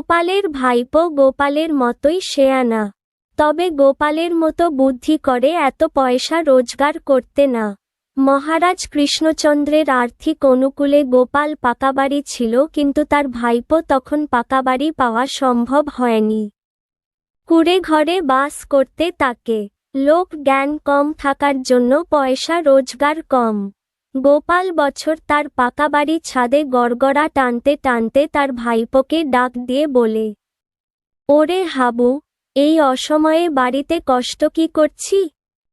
গোপালের ভাইপো গোপালের মতোই শেয়ানা তবে গোপালের মতো বুদ্ধি করে এত পয়সা রোজগার করতে না। মহারাজ কৃষ্ণচন্দ্রের আর্থিক অনুকূলে গোপাল পাকাবাড়ি ছিল কিন্তু তার ভাইপো তখন পাকাবাড়ি পাওয়া সম্ভব হয়নি। কুড়ে ঘরে বাস করতে তাকে। লোক জ্ঞান কম থাকার জন্য পয়সা রোজগার কম। গোপাল বছর তার পাকা বাড়ি ছাদে গড়গড়া টানতে টানতে তার ভাইপোকে ডাক দিয়ে বলে, ওরে হাবু, এই অসময়ে বাড়িতে কষ্ট কি করছি?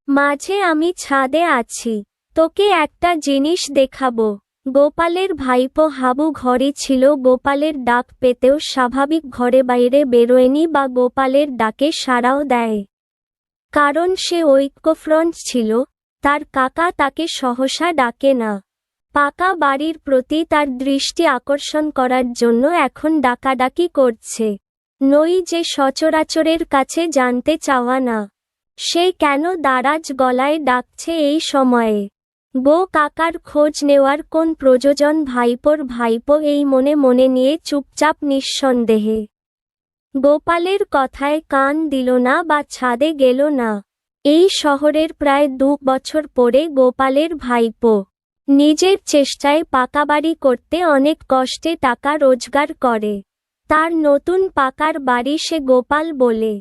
মাঝে আমি ছাদে আছি, তোকে একটা জিনিস দেখাবো। গোপালের ভাইপো হাবু ঘরে ছিল, গোপালের ডাক পেতেও স্বাভাবিক ঘরে বাইরে বেরোয়নি বা গোপালের ডাকে সাড়াও দেয়। কারণ সে ঐক্যফ্রন্ট ছিল তার কাকা তাকে সহসা ডাকে না। পাকা বাড়ির প্রতি তার দৃষ্টি আকর্ষণ করার জন্য এখন ডাকাডাকি করছে। নই যে সচরাচরের কাছে জানতে চাওয়া না। সে কেন দারাজ গলায় ডাকছে এই সময়ে? গো কাকার খোঁজ নেওয়ার কোন প্রযোজন ভাইপোর ভাইপো এই মনে মনে নিয়ে চুপচাপ নিঃসন্দেহে। গোপালের কথায় কান দিল না বা ছাদে গেল না। এই শহরের প্রায় দু বছর পরে গোপালের ভাইপো নিজের চেষ্টায় পাকা বাড়ি করতে অনেক কষ্টে টাকা রোজগার করে। তার নতুন পাকার বাড়ি সে গোপাল বলে।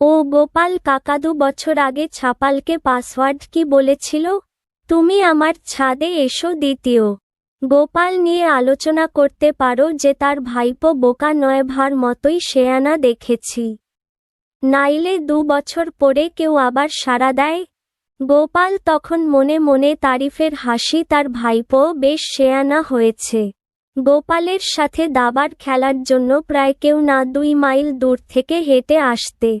ও গোপাল, কাকা দু বছর আগে ছাপালকে পাসওয়ার্ড কি বলেছিল? তুমি আমার ছাদে এসো দ্বিতীয়। গোপাল নিয়ে আলোচনা করতে পারো যে তার ভাইপো বোকা নয় ভার মতোই শেয়ানা দেখেছি। নাইলে দু বছর পরে কেউ আবার সাড়া দেয়? গোপাল তখন মনে মনে তারিফের হাসি তার ভাইপো বেশ শেয়ানা হয়েছে। গোপালের সাথে দাবার খেলার জন্য প্রায় কেউ না দুই মাইল দূর থেকে হেঁটে আসতে।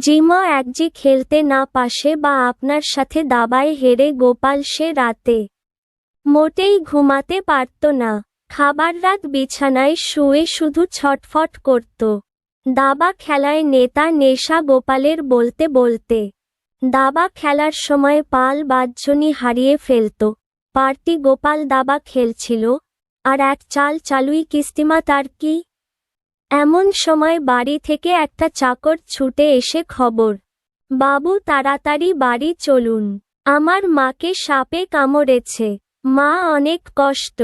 জিম একজি খেলতে না পাশে বা আপনার সাথে দাবায় হেরে গোপাল সে রাতে মোটেই ঘুমাতে পারত না। খাবার রাত বিছানায় শুয়ে শুধু ছটফট করত। দাবা খেলায় নেতা নেশা গোপালের বলতে বলতে। দাবা খেলার সময় পাল বাজ্যনি হারিয়ে ফেলত। পার্টি গোপাল দাবা খেলছিল, আর এক চাল চালুই কিস্তিমা তার কি? এমন সময় বাড়ি থেকে একটা চাকর ছুটে এসে খবর, বাবু তাড়াতাড়ি বাড়ি চলুন। আমার মাকে সাপে কামড়েছে। মা অনেক কষ্ট।